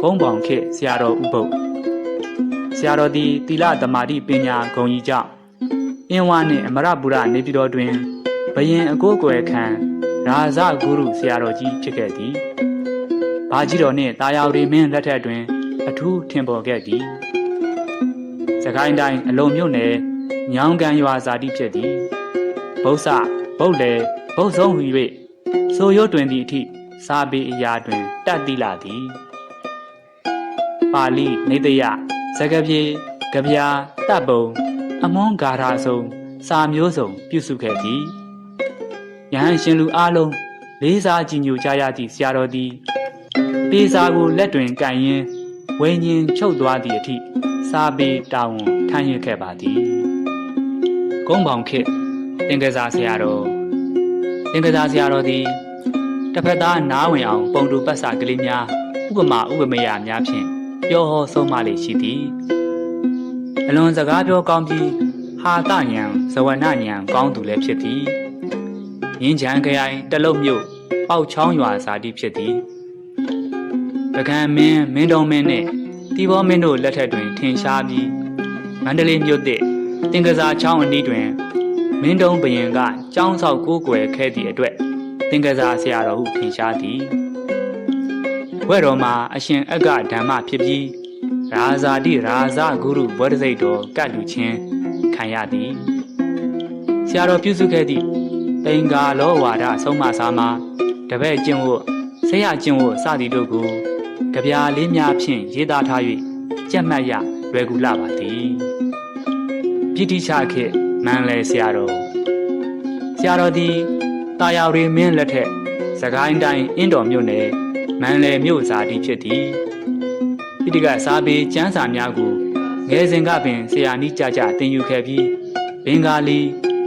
ဂုံးပေါင်ခေတ်ဆရာတော်ဥပုပ်ဆရာတော်သည်သီလသမာဓိပညာဂုံကြီးကြောင့်အင်းဝနှင့်အမရပူရနေပြည်တော်တွင်ဘယင်အကိုးကွယ်ခံရာဇဂုရုဆရာတော်ကြီးဖြစ်ခဲ့သည်။ဘာကြီးတော်နှင့်တာယာရီမင်းလက်ထက်တွင် အထူးထင်ပေါ်ခဲ့သည်။စကိုင်းတိုင်းအလုံမြို့နယ်ညောင်ကန်ရွာဇာတိဖြစ်သည်။ဗုဒ္ဓဗုဒ္လေဗုဒ္ဓဆုံးဟူ၍ဆိုရွတ်တွင်သည့်အထိစာပေအရာတွင်တတ်သိလာသည်။ ပါဠိနေတယစကပြေကဗျာတပ်ပုံအမွန်းဂါထာဆုံးစာမျိုးစုံပြုစုခဲ့သည်။ယဟန်ရှင်လူအလုံးလေးစားကြည်ညိုကြရသည့်ဆရာတော်သည်ပေစာကိုလက်တွင်ကန်ရင်းဝိညာဉ်ချုပ်သွားသည့်အထိစာပေတာဝန်ထမ်းရွက်ခဲ့ပါသည်။ကုန်းပေါင်ခေတ်တင်ကစားဆရာတော်တင်ကစားဆရာတော်သည်တစ်ဖက်သားနားဝင်အောင် ပုံတူပတ်စာကလေးများဥပမာဥပမေယများဖြင့် ပြောဟောဆုံးမလေးရှိသည်အလွန်စကားပြောကောင်းပြီးဟာတညံဇဝနညံကောင်းသူလည်းဖြစ်သည်ရင်းချမ်းခရိုင်တလုတ်မြို့ပေါက်ချောင်းရွာဇာတိဖြစ်သည်ပကံမင်းမင်းတော်မင်းနှင့်တီဘောမင်းတို့လက်ထက်တွင်ထင်ရှားပြီးမန္တလေးမြို့သစ်တင်ကစားချောင်းအနီးတွင်မင်းတုံးဘရင်ကကျောင်းဆောက်ကိုးကွယ်ခဲ့သည့်အတွက်သင်္ကစားဆရာတော်ဟုထင်ရှားသည် ဘွဲ့တော်မှာအရှင်အက္ခဓမ္မဖြစ်ပြီးရာဇာတိရာဇဂုရုဘောဓစိတ်တော်ကတ်လူချင်းခံရသည်ဆရာတော်ပြုစုခဲ့သည့်တိင်္ဂါလောဝါဒဆုံးမစာမှာတပည့်ကျင့်ဝတ်ဆရာကျင့်ဝတ်စသည်တို့ကိုကြပြာလေးများဖြင့်ရေးသားထား၍ကြက်မှတ်ရလွယ်ကူလာပါသည်ပြိတိချခေတ်မန်လဲဆရာတော်ဆရာတော်သည်တာယာရီမင်းလက်ထက်စကိုင်းတိုင်းအင်းတော်မြို့နယ် မန်လဲမြို့ဇာတိဖြစ်သည်ပိဋကစာပေကျမ်းစာများကိုငယ်စဉ်ကပင်ဆရာနီးကြကြသင်ယူခဲ့ပြီးဘင်္ဂါလီ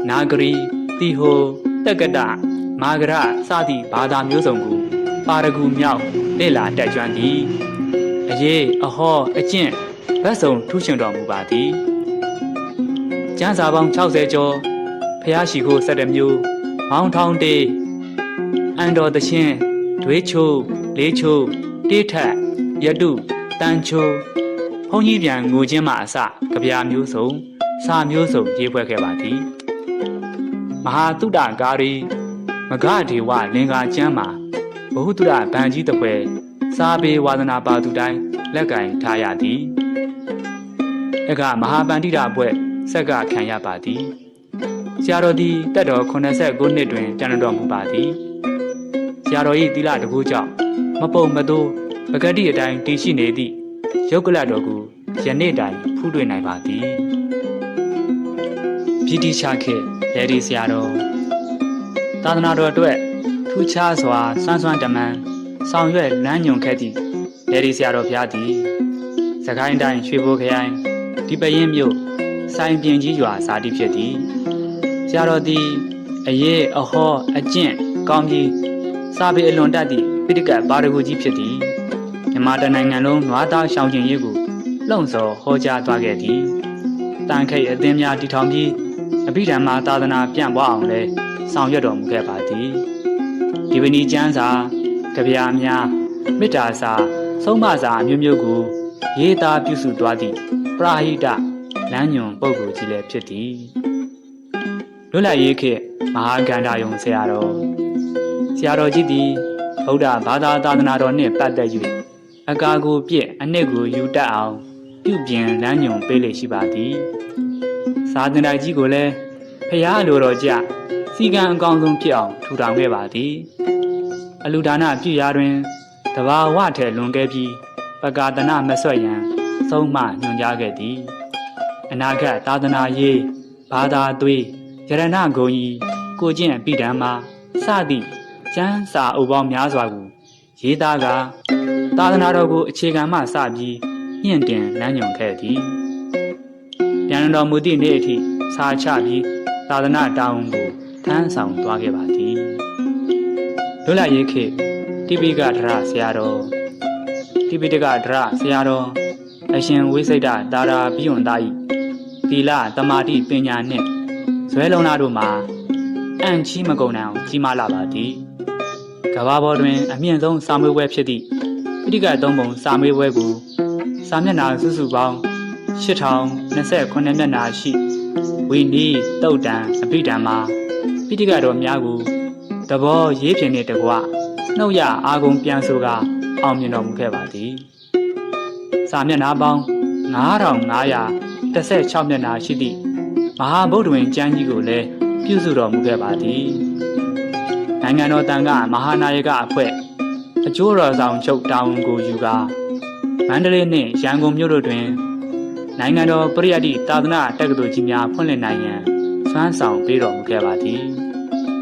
နာဂရီတီဟိုတက္ကတမာဂရစသည့်ဘာသာမျိုးစုံကိုပါရဂူမြောက်လေ့လာတက်ကြွသည်အရေးအဟောအကျင့်ဗတ်စုံထူးချွန်တော်မူပါသည်ကျမ်းစာပေါင်း60ကျော်ဖျားရှိခိုး17မျိုးမောင်းထောင်းတေးအန်တော်တချင်းဒွေးချိုး လေးချိုးတေးထက်ရတုတန်ချိုးဘုန်းကြီးပြန်ငိုချင်းမှအစကြပြာမျိုးစုံစာမျိုးစုံရေးဖွဲ့ခဲ့ပါသည်မဟာတုဒ္ဒကာရီမဂဒေဝလင်္ကာကျမ်းမှာဘဟုတုဒဗန်ကြီးတပွဲစာပေဝါသနာပါသူတိုင်းလက်ကင်ထားရသည်အကမဟာပန္တိတာဘွဲ့ဆက်ကခံရပါသည်ဆရာတော်သည်တက်တော်89နှစ်တွင်တန်တော်မူပါသည်ဆရာတော်၏သီလတကူကြောင့် မပုံမသိုးပဂတိအတိုင်းတည်ရှိနေသည့်ယုတ်ကလတော်ကိုယနေ့တိုင်ဖူးတွေ့နိုင်ပါသည်ပြည်တိချခေလေဒီဆရာတော်သာသနာတော်အတွက်ထူးခြားစွာစွမ်းစွမ်းတမန်ဆောင်ရွက်လမ်းညွန်ခဲ့သည့်လေဒီဆရာတော်ဘုရားသည်စကိုင်းတိုင်းရွှေဘိုခရိုင်ဒီပရင်မြို့ဆိုင်ပြင်ကြီးရွာဇာတိဖြစ်သည်ဆရာတော်သည်အရေးအဟောအကျင့်ကောင်းပြီးစာပေအလွန်တတ်သည့် ပိဋကပါရဂူကြီးဖြစ်သည်မြန်မာတနိုင်ငံလုံးနွားသားရှောင်ကျင်ရေးကိုလှုံ့ဆော်ဟောကြားသွားခဲ့သည်တန်ခိတ်အသင်းများတည်ထောင်ပြီးအဘိဓမ္မာသာသနာပြန့်ပွားအောင်လဲဆောင်ရွက်တော်မူခဲ့ပါသည်ဒီပဏီကျမ်းစာကြပြာများမေတ္တာစာဆုံးမစာအမျိုးမျိုးကိုရေးသားပြုစုသွားသည့်ပရာဟိတလမ်းညွန်ပုဂ္ဂိုလ်ကြီးလည်းဖြစ်သည်လွတ်လပ်ရေးခေတ်မဟာကန္တာယုံဆရာတော်ဆရာတော်ကြီးသည် ဗုဒ္ဓဘာသာသာသနာတော်နှင့်ပတ်သက်၍အကာကိုပြည့်အနှစ်ကိုယူတတ်အောင်ပြုပြင်လမ်းညွန်ပေးလေရှိပါသည်သာသနာကြီးကိုလည်းဖရာလိုတော်ကြစီကံအကောင်းဆုံးဖြစ်အောင်ထူထောင်ခဲ့ပါသည်အလူဒါနပြုရာတွင်တဘာဝထဲလွန်ခဲ့ပြီးပကာဒနာမဆွတ်ရန်သုံးမှညွှန်ကြားခဲ့သည်အနာဂတ်သာသနာရေးဘာသာသွေးယရဏဂုံကြီးကိုကျင့်အပိဓမ္မာစသည့် ကျမ်းစာအုပ်ပေါင်းများစွာကိုရေးသားကသာသနာတော်ကိုအခြေခံမှစပြီးညှင့်တင်လမ်းညွှန်ခဲ့သည်ပြန်တော်မူသည့်နေ့အထိစာချပြီးသာသနာတောင်းကိုထမ်းဆောင်သွားခဲ့ပါသည်လွတ်လပ်ရေးခေတ်တိပိကဒရဆရာတော်တိပိတကဒရဆရာတော်အရှင်ဝိစိတ်တတာရာပြည့်ွန်သားဤသီလတမာတိပညာနှင့်ဇွဲလုံးသားတို့မှာအန့်ချီးမကုန်နိုင်အောင်ကြီးမားလာပါသည် ကဘာပေါ်တွင် အမြင့်ဆုံးစာမေးပွဲဖြစ်သည့်ပိဋကသုံးပုံစာမေးပွဲကိုစာမျက်နှာစုစုပေါင်း8029မျက်နှာရှိဝီနီးတုတ်တံအပိဓမ္မာပိဋကတော်များကိုသဘောရေးပြတဲ့တကွနှုတ်ရအာဂုံပြန်ဆိုကအောင်မြင်တော်မူခဲ့ပါသည်စာမျက်နှာပေါင်း9516မျက်နှာရှိသည့်မဟာဗုဒ္ဓဝင်ကျမ်းကြီးကိုလည်းပြုစုတော်မူခဲ့ပါသည် နိုင်ငံတော်တန်ခမဟာနာယကအဖွဲ့အကျိုးတော်ဆောင်ချုပ်တာဝန်ကိုယူကာမန္တလေးနှင့်ရန်ကုန်မြို့တို့တွင်နိုင်ငံတော်ပရိယတ်တိသာသနာတက္ကသိုလ်ကြီးများဖွင့်လှစ်နိုင်ရန်စွမ်းဆောင်ပေးတော်မူခဲ့ပါသည်